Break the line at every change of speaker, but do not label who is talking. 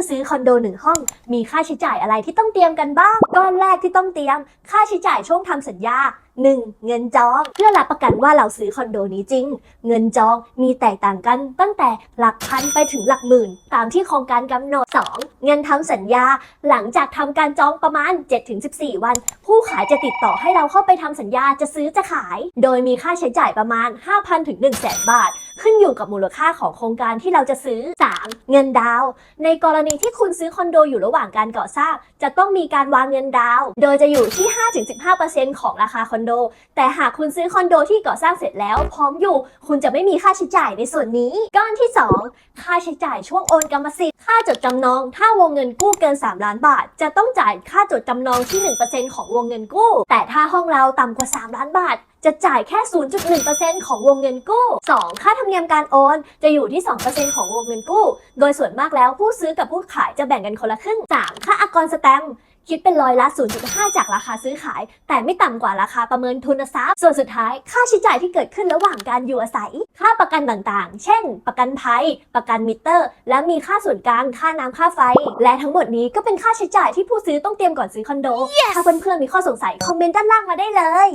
จะซื้อคอนโดหนึ่งห้อง มีค่าใช้จ่ายอะไรที่ต้องเตรียมกันบ้าง ก้อนแรกที่ต้องเตรียม ค่าใช้จ่ายช่วงทำสัญญา 1. เงินจอง เพื่อรับประกันว่าเราซื้อคอนโดนี้จริง เงินจองมีแตกต่างกันตั้งแต่หลักพันไปถึงหลักหมื่น ตามที่โครงการกำหนด 2. เงินทำสัญญา หลังจากทำการจองประมาณ 7-14 วัน ผู้ขายจะติดต่อให้เราเข้าไปทำสัญญาจะซื้อจะขาย โดยมีค่าใช้จ่ายประมาณ 5,000ถึง1,000 0 บาท ขึ้นอยู่กับมูลค่าของโครงการที่เราจะซื้อ 3. เงินดาว ในกรณีที่คุณซื้อคอนโดอยู่ระหว่างการก่อสร้าง จะต้องมีการวางเงินดาว โดยจะอยู่ที่ 5-15%ของราคาคอนโด แต่หากคุณซื้อคอนโดที่ก่อสร้างเสร็จแล้ว พร้อมอยู่ คุณจะไม่มีค่าใช้จ่ายในส่วนนี้ ก้อนที่ 2 ค่าใช้จ่ายช่วงโอนกรรมสิทธิ์ ค่าจดจำนอง ถ้าวงเงินกู้เกิน 3 ล้านบาท จะต้องจ่ายค่าจดจำนองที่ 1%ของวงเงินกู้ แต่ถ้าห้องเราต่ำกว่า 3 ล้านบาท จะจ่ายแค่ 0.1%ของวงเงินกู้ 2. ค่าธรรมเนียมการโอน จะอยู่ที่ 2%ของวงเงินกู้ โดยส่วนมากแล้วผู้ซื้อกับผู้ขายจะแบ่งกันคนละครึ่ง 3. ค่าอากรสแตมคิดเป็นร้อยละ 0.5 จากราคาซื้อขาย แต่ไม่ต่ำกว่าราคาประเมินทุนทรัพย์ ส่วนสุดท้าย ค่าใช้จ่ายที่เกิดขึ้นระหว่างการอยู่อาศัย ค่าประกันต่างๆ เช่น ประกันภัย ประกันมิเตอร์ และมีค่าส่วนกลาง ค่าน้ำค่าไฟ และทั้งหมดนี้ก็เป็นค่าใช้จ่ายที่ผู้ซื้อต้องเตรียมก่อนซื้อคอนโดถ้าเพื่อนๆมีข้อสงสัย คอมเมนต์ด้านล่างมาได้เลย